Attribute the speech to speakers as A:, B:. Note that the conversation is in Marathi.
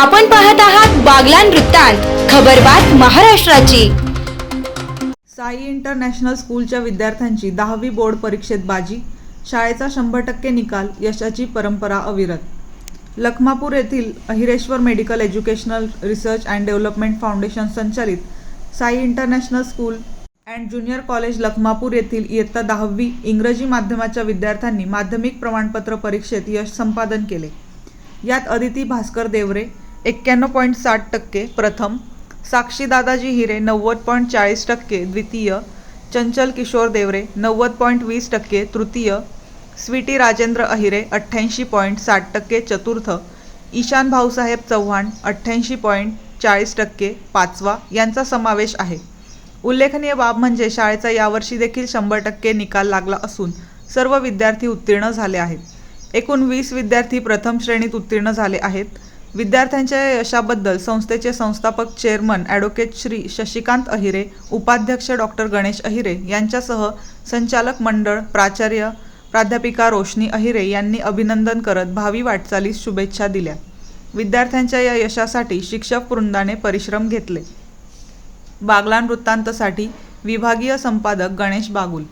A: आपण पाहत आहात बागलान वृत्तांत खबरबात महाराष्ट्राची.
B: साई इंटरनॅशनल स्कूलच्या विद्यार्थ्यांची दहावी बोर्ड परीक्षेत बाजी शाळेचा शंभर टक्के निकाल यशाची परंपरा अविरत. लखमापूर येथील Ahireshwar medical educational research and development foundation संचालित Sai international school and junior college Lakhmapur येथील इयत्ता दहावी इंग्रजी माध्यमाच्या विद्यार्थ्यांनी माध्यमिक प्रमाणपत्र परीक्षेत यश संपादन केले. यात अदिती भास्कर देवरे एक्क्याण्णव पॉईंट साठ टक्के प्रथम. साक्षी दादाजी हिरे नव्वद पॉईंट चाळीस टक्के द्वितीय. चंचल किशोर देवरे नव्वद पॉईंट वीस टक्के तृतीय. स्वीटी राजेंद्र अहिरे अठ्ठ्याऐंशी पॉईंट साठ टक्के चतुर्थ. ईशान भाऊसाहेब चव्हाण अठ्ठ्याऐंशी पॉईंट चाळीस टक्के पाचवा. यांचा समावेश आहे. उल्लेखनीय बाब म्हणजे शाळेचा यावर्षी देखील शंभर टक्के निकाल लागला असून सर्व विद्यार्थी उत्तीर्ण झाले आहेत. एकूण वीस विद्यार्थी प्रथम श्रेणीत उत्तीर्ण झाले आहेत. विद्यार्थ्यांच्या या यशाबद्दल संस्थेचे संस्थापक चेअरमन ॲडव्होकेट श्री शशिकांत अहिरे उपाध्यक्ष डॉक्टर गणेश अहिरे यांच्यासह संचालक मंडळ प्राचार्य प्राध्यापिका रोशनी अहिरे यांनी अभिनंदन करत भावी वाटचालीस शुभेच्छा दिल्या. विद्यार्थ्यांच्या या यशासाठी शिक्षक वृंदाने परिश्रम घेतले. बागलान वृत्तांतसाठी विभागीय संपादक गणेश बागुल.